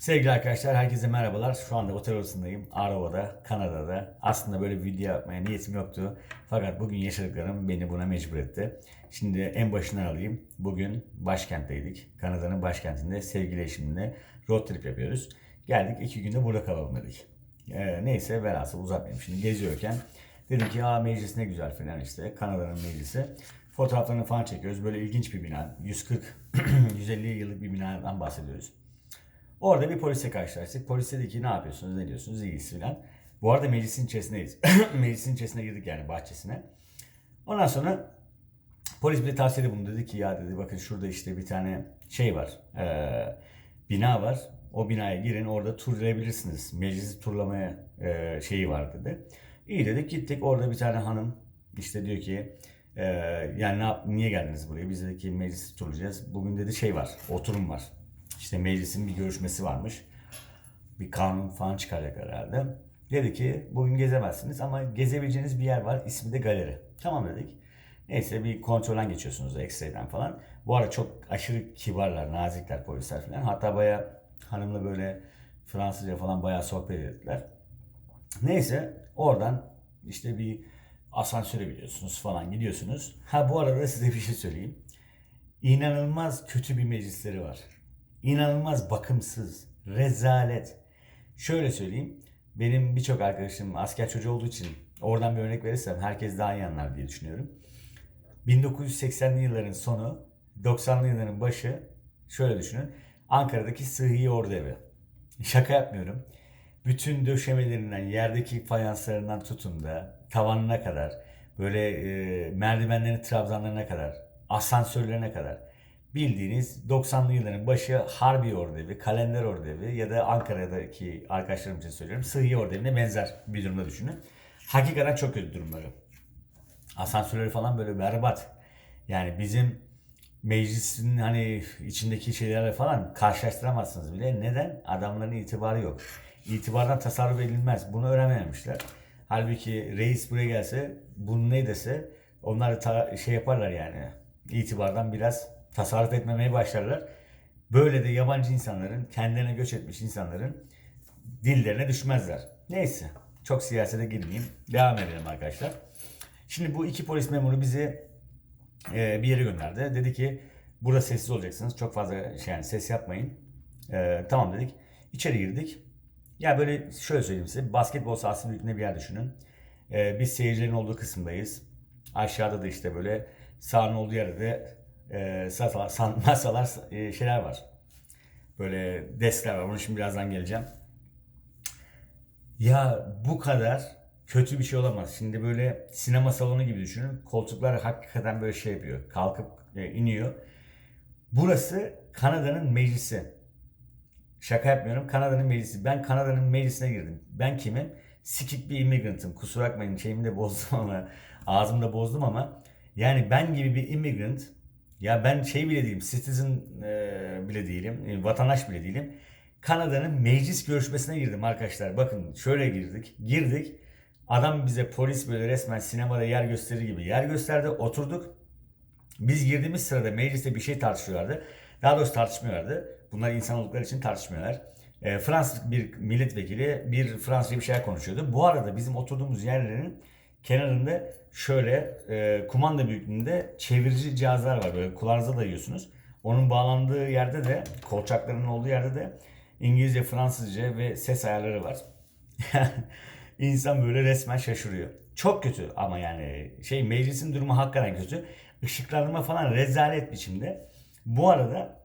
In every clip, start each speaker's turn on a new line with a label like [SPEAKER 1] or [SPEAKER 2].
[SPEAKER 1] Sevgili arkadaşlar herkese merhabalar. Şu anda otel odasındayım. Arova'da, Kanada'da. Aslında böyle bir video yapmaya niyetim yoktu. Fakat bugün yaşadıklarım beni buna mecbur etti. Şimdi en başından alayım. Bugün başkentteydik. Kanada'nın başkentinde sevgili eşimle road trip yapıyoruz. Geldik iki günde burada kalalım dedik. Ee, neyse velhasıl uzatmayayım. Şimdi geziyorken dedim ki aa meclis ne güzel falan işte. Kanada'nın meclisi. Fotoğraflarını falan çekiyoruz. Böyle ilginç bir bina. 140-150 yıllık bir binadan bahsediyoruz. Orada bir polisle karşılaştık. Polis dedi ki ne yapıyorsunuz, ne diyorsunuz, iyiyiz filan. Bu arada meclisin içerisindeyiz. meclisin içerisine girdik yani bahçesine. Ondan sonra polis bir tavsiyede bulundu. Dedi ki ya dedi bakın şurada işte bir tane şey var. eee, bina var. O binaya girin orada turlayabilirsiniz. Meclisi turlamaya eee, şeyi var dedi. İyi dedik gittik orada bir tane hanım işte diyor ki eee, yani ne yap, niye geldiniz buraya? Biz dedik ki meclisi turlayacağız. Bugün dedi şey var oturum var. İşte meclisin bir görüşmesi varmış. Bir kanun falan çıkaracak herhalde. Dedi ki bugün gezemezsiniz ama gezebileceğiniz bir yer var. İsmi de galeri. Tamam dedik. Neyse bir kontrolden geçiyorsunuz X-ray'den falan. Bu arada çok aşırı kibarlar, nazikler polisler falan. Hatta baya hanımla böyle Fransızca falan bayağı sohbet ettiler. Neyse oradan işte bir asansöre biliyorsunuz falan gidiyorsunuz. Ha bu arada size bir şey söyleyeyim. İnanılmaz kötü bir meclisleri var. İnanılmaz bakımsız, rezalet. Şöyle söyleyeyim. Benim birçok arkadaşım asker çocuğu olduğu için oradan bir örnek verirsem herkes daha iyi anlar diye düşünüyorum. 1980'li yılların sonu, 90'lı yılların başı şöyle düşünün. Ankara'daki Sıhhi Ordu Evi. Şaka yapmıyorum. Bütün döşemelerinden, yerdeki fayanslarından tutun da tavanına kadar, böyle e, merdivenlerin trabzanlarına kadar, asansörlerine kadar bildiğiniz 90'lı yılların başı Harbi Ordu Evi, Kalender Ordu Evi ya da Ankara'daki arkadaşlarım için söylüyorum Sıhhi Ordu Evi'ne benzer bir durumda düşünün. Hakikaten çok kötü durumları. Asansörleri falan böyle berbat. Yani bizim meclisin hani içindeki şeylerle falan karşılaştıramazsınız bile. Neden? Adamların itibarı yok. İtibardan tasarruf edilmez. Bunu öğrenmemişler. Halbuki reis buraya gelse bunu ne dese onlar da şey yaparlar yani. İtibardan biraz tasarruf etmemeye başlarlar. Böyle de yabancı insanların, kendilerine göç etmiş insanların dillerine düşmezler. Neyse. Çok siyasete girmeyeyim. Devam edelim arkadaşlar. Şimdi bu iki polis memuru bizi e, bir yere gönderdi. Dedi ki burada sessiz olacaksınız. Çok fazla şey yani ses yapmayın. E, tamam dedik. İçeri girdik. Ya böyle şöyle söyleyeyim size. Basketbol sahası büyüklüğünde bir yer düşünün. E, biz seyircilerin olduğu kısımdayız. Aşağıda da işte böyle sahanın olduğu yerde de e, masalar, san- masalar e, şeyler var. Böyle deskler var. Onu şimdi birazdan geleceğim. Ya bu kadar kötü bir şey olamaz. Şimdi böyle sinema salonu gibi düşünün. Koltuklar hakikaten böyle şey yapıyor. Kalkıp e, iniyor. Burası Kanada'nın meclisi. Şaka yapmıyorum. Kanada'nın meclisi. Ben Kanada'nın meclisine girdim. Ben kimim? Sikik bir immigrantım. Kusura bakmayın şeyimi de bozdum ama ağzımı da bozdum ama yani ben gibi bir immigrant ya ben şey bile değilim. Citizen e, bile değilim. e, vatandaş bile değilim. Kanada'nın meclis görüşmesine girdim arkadaşlar. Bakın şöyle girdik. Girdik. Adam bize polis böyle resmen sinemada yer gösterir gibi yer gösterdi. Oturduk. Biz girdiğimiz sırada mecliste bir şey tartışıyorlardı. Daha doğrusu tartışmıyorlardı. Bunlar insan oldukları için tartışmıyorlar. E, Fransız bir milletvekili bir Fransızca bir şeyler konuşuyordu. Bu arada bizim oturduğumuz yerlerin kenarında şöyle e, kumanda büyüklüğünde çevirici cihazlar var. Böyle kulağınıza dayıyorsunuz. Onun bağlandığı yerde de kolçaklarının olduğu yerde de İngilizce, Fransızca ve ses ayarları var. İnsan böyle resmen şaşırıyor. Çok kötü ama yani şey meclisin durumu hakikaten kötü. Işıklandırma falan rezalet biçimde. Bu arada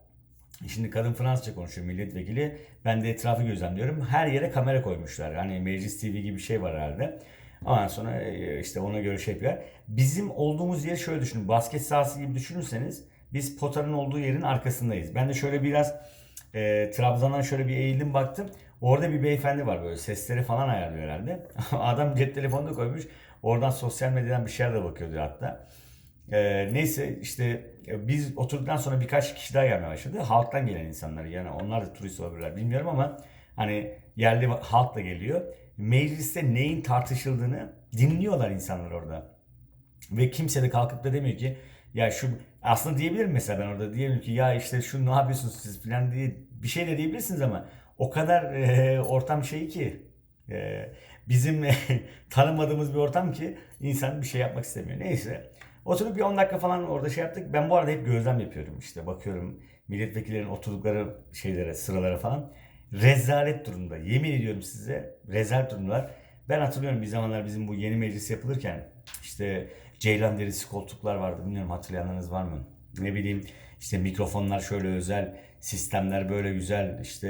[SPEAKER 1] Şimdi kadın Fransızca konuşuyor milletvekili. Ben de etrafı gözlemliyorum. Her yere kamera koymuşlar. Hani Meclis TV gibi bir şey var herhalde. Ondan sonra e, işte ona göre şey yapıyor. Bizim olduğumuz yeri şöyle düşünün. Basket sahası gibi düşünürseniz biz potanın olduğu yerin arkasındayız. Ben de şöyle biraz e, Trabzon'dan şöyle bir eğildim baktım. Orada bir beyefendi var böyle sesleri falan ayarlıyor herhalde. Adam cep telefonunu koymuş. Oradan sosyal medyadan bir şeyler de bakıyordu hatta. Ee, neyse işte e, biz oturduktan sonra birkaç kişi daha gelmeye başladı. Halktan gelen insanlar yani onlar da turist olabilirler bilmiyorum ama hani yerli halk da geliyor. Mecliste neyin tartışıldığını dinliyorlar insanlar orada. Ve kimse de kalkıp da demiyor ki ya şu aslında diyebilirim mesela ben orada diyelim ki ya işte şu ne yapıyorsunuz siz falan diye bir şey de diyebilirsiniz ama o kadar e, ortam şey ki e, bizim tanımadığımız bir ortam ki insan bir şey yapmak istemiyor. Neyse. Oturup bir 10 dakika falan orada şey yaptık. Ben bu arada hep gözlem yapıyorum işte. Bakıyorum milletvekillerinin oturdukları şeylere, sıralara falan. Rezalet durumda. Yemin ediyorum size rezalet durumlar. Ben hatırlıyorum bir zamanlar bizim bu yeni meclis yapılırken işte ceylan derisi koltuklar vardı. Bilmiyorum hatırlayanlarınız var mı? Ne bileyim işte mikrofonlar şöyle özel, sistemler böyle güzel, işte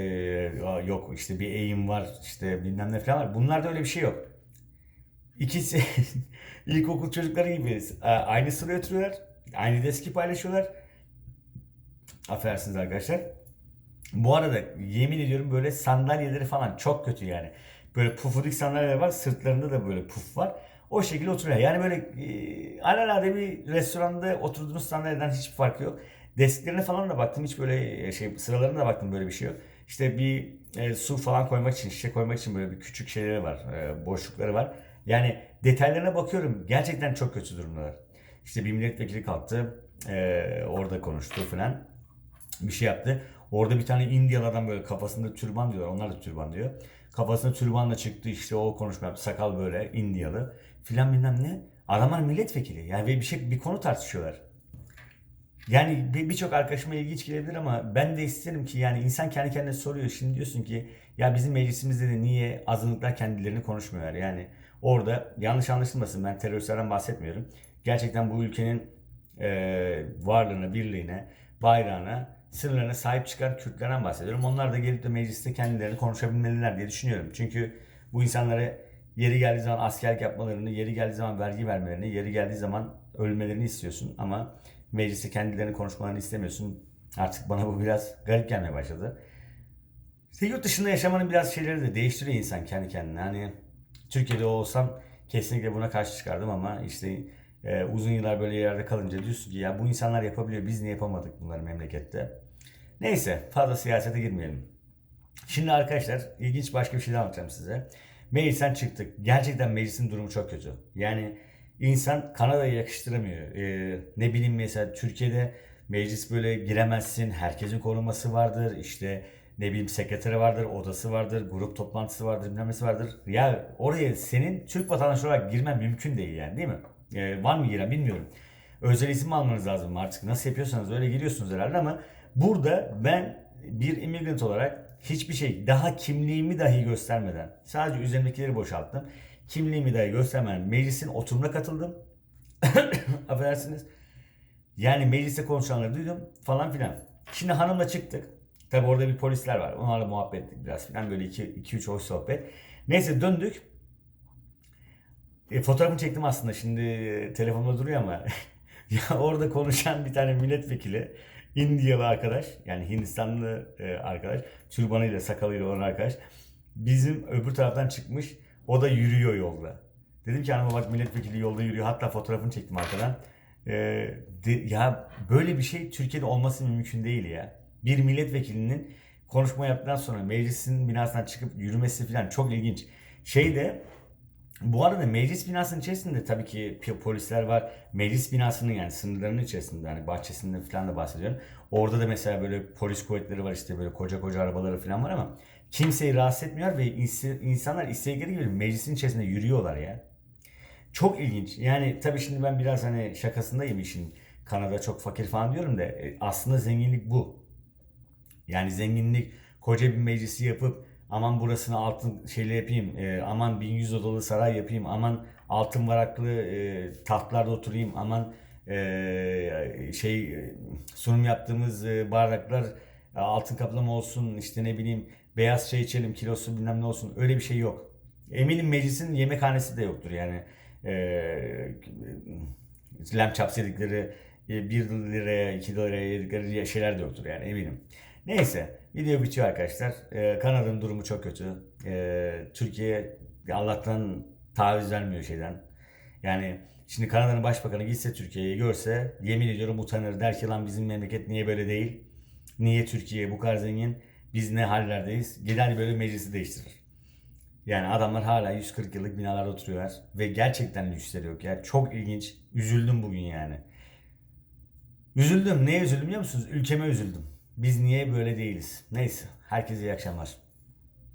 [SPEAKER 1] yok işte bir eğim var, işte bilmem ne falan var. Bunlarda öyle bir şey yok. İkisi ilkokul çocukları gibi e, aynı sıraya oturuyorlar, aynı deski paylaşıyorlar. Affedersiniz arkadaşlar. Bu arada yemin ediyorum böyle sandalyeleri falan çok kötü yani. Böyle pufudik sandalyeler var, sırtlarında da böyle puf var. O şekilde oturuyor. Yani böyle e, alelade bir restoranda oturduğunuz sandalyeden hiçbir farkı yok. Desklerine falan da baktım hiç böyle e, şey sıralarına da baktım böyle bir şey yok. İşte bir e, su falan koymak için, şişe koymak için böyle bir küçük şeyleri var, e, boşlukları var. Yani detaylarına bakıyorum gerçekten çok kötü durumdalar. İşte bir milletvekili kalktı, e, orada konuştu falan bir şey yaptı. Orada bir tane Indiyalı adam böyle kafasında türban diyorlar. Onlar da türban diyor. Kafasında türbanla çıktı işte o konuşma yaptı. Sakal böyle Indiyalı filan bilmem ne. Adamlar milletvekili. Yani bir şey bir konu tartışıyorlar. Yani bir- birçok arkadaşıma ilginç gelebilir ama ben de isterim ki yani insan kendi kendine soruyor. Şimdi diyorsun ki ya bizim meclisimizde de niye azınlıklar kendilerini konuşmuyorlar? Yani orada yanlış anlaşılmasın ben teröristlerden bahsetmiyorum. Gerçekten bu ülkenin e, varlığına, birliğine, bayrağına, sınırlarına sahip çıkan Kürtlerden bahsediyorum. Onlar da gelip de mecliste kendilerini konuşabilmeliler diye düşünüyorum. Çünkü bu insanlara yeri geldiği zaman askerlik yapmalarını, yeri geldiği zaman vergi vermelerini, yeri geldiği zaman ölmelerini istiyorsun ama mecliste kendilerini konuşmalarını istemiyorsun. Artık bana bu biraz garip gelmeye başladı. İşte yurt dışında yaşamanın biraz şeyleri de değiştiriyor insan kendi kendine. Hani Türkiye'de olsam kesinlikle buna karşı çıkardım ama işte e, uzun yıllar böyle yerde kalınca diyorsun ki ya bu insanlar yapabiliyor biz niye yapamadık bunları memlekette. Neyse fazla siyasete girmeyelim. Şimdi arkadaşlar ilginç başka bir şey anlatacağım size. Meclisten çıktık. Gerçekten meclisin durumu çok kötü. Yani insan Kanada'ya yakıştıramıyor. Ee, ne bileyim mesela Türkiye'de meclis böyle giremezsin. Herkesin koruması vardır. İşte ne bileyim sekreteri vardır, odası vardır, grup toplantısı vardır, bilmem vardır. Ya oraya senin Türk vatandaşı olarak girmen mümkün değil yani değil mi? Ee, var mı giren bilmiyorum. Özel isim mi almanız lazım artık nasıl yapıyorsanız öyle giriyorsunuz herhalde ama burada ben bir immigrant olarak hiçbir şey daha kimliğimi dahi göstermeden sadece üzerimdekileri boşalttım. Kimliğimi dahi göstermeden meclisin oturumuna katıldım. Affedersiniz. Yani mecliste konuşanları duydum falan filan. Şimdi hanımla çıktık. Tabi orada bir polisler var. Onlarla muhabbet ettik biraz filan. Böyle 2-3 hoş sohbet. Neyse döndük. E, fotoğrafını çektim aslında. Şimdi telefonumda duruyor ama ya orada konuşan bir tane milletvekili Indiyalı arkadaş yani Hindistanlı e, arkadaş türbanıyla sakalıyla olan arkadaş bizim öbür taraftan çıkmış o da yürüyor yolda. Dedim ki hanıma bak milletvekili yolda yürüyor hatta fotoğrafını çektim arkadan. E, de- ya böyle bir şey Türkiye'de olması mümkün değil ya. Bir milletvekilinin konuşma yaptıktan sonra meclisin binasından çıkıp yürümesi falan çok ilginç. Şeyde bu arada meclis binasının içerisinde tabii ki polisler var. Meclis binasının yani sınırlarının içerisinde yani bahçesinde falan da bahsediyorum. Orada da mesela böyle polis kuvvetleri var işte böyle koca koca arabaları falan var ama kimseyi rahatsız etmiyor ve ins- insanlar istedikleri gibi meclisin içerisinde yürüyorlar ya. Çok ilginç. Yani tabii şimdi ben biraz hani şakasındayım işin. Kanada çok fakir falan diyorum da e, aslında zenginlik bu. Yani zenginlik koca bir meclisi yapıp aman burasını altın şeyle yapayım, e, aman 1100 odalı saray yapayım, aman altın varaklı e, tahtlarda oturayım, aman e, şey e, sunum yaptığımız e, bardaklar e, altın kaplama olsun, işte ne bileyim beyaz çay içelim kilosu bilmem ne olsun öyle bir şey yok. Eminim meclisin yemekhanesi de yoktur yani. E, lamb chops yedikleri 1 liraya 2 liraya yedikleri şeyler de yoktur yani eminim. Neyse video bitiyor arkadaşlar. Ee, Kanada'nın durumu çok kötü. Ee, Türkiye Allah'tan taviz vermiyor şeyden. Yani şimdi Kanada'nın başbakanı gitse Türkiye'yi görse yemin ediyorum utanır. Der ki lan bizim memleket niye böyle değil? Niye Türkiye bu kadar zengin? Biz ne hallerdeyiz? Gider böyle meclisi değiştirir. Yani adamlar hala 140 yıllık binalarda oturuyorlar. Ve gerçekten lüksleri yok ya. Çok ilginç. Üzüldüm bugün yani. Üzüldüm. Neye üzüldüm biliyor musunuz? Ülkeme üzüldüm. Biz niye böyle değiliz? Neyse. Herkese iyi akşamlar.